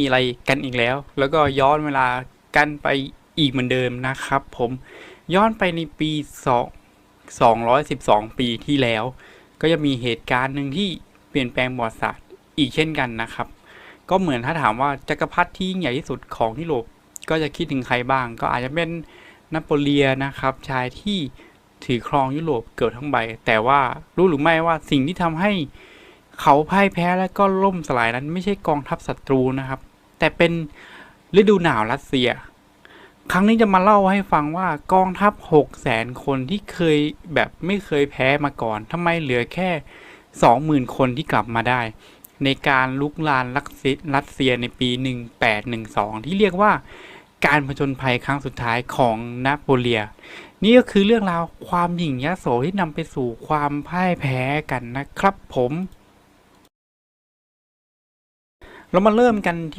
มีอะไรกันอีกแล้ว แล้วก็ย้อนเวลากันไปอีกเหมือนเดิมนะครับ ผมย้อนไปในปี2 212 ปีที่แล้ว ก็จะมีเหตุการณ์หนึ่งที่เปลี่ยนแปลงประวัติศาสตร์อีกเช่นกันนะครับ ก็เหมือนถ้าถามว่าจักรพรรดิที่ยิ่งใหญ่ที่สุดของยุโรปก็จะคิดถึงใครบ้าง ก็อาจจะเป็นนโปเลียนนะครับ ชายที่ถือครองยุโรปเกือบทั้งใบ แต่ว่ารู้หรือไม่ว่าสิ่งที่ทำให้เขาพ่ายแพ้และก็ล่มสลายนั้นไม่ใช่กองทัพศัตรูนะครับ แต่เป็นฤดูหนาวรัสเซีย ครั้งนี้จะมาเล่าให้ฟังว่ากองทัพ6 0แสนคนที่เคยแบบไม่เคยแพ้มาก่อนทำไมเหลือแค่ 20,000 คนที่กลับมาได้ ในการลุกลานรัสเซียรัสเซียในปี 1812 ที่เรียกว่าการผจญภัยครั้งสุดท้ายของนโปเลียนนี่ก็คือเรื่องราวความหยิ่งยโสที่นำไปสู่ความพ่ายแพ้กันนะครับผม เรามาเริ่มกันที่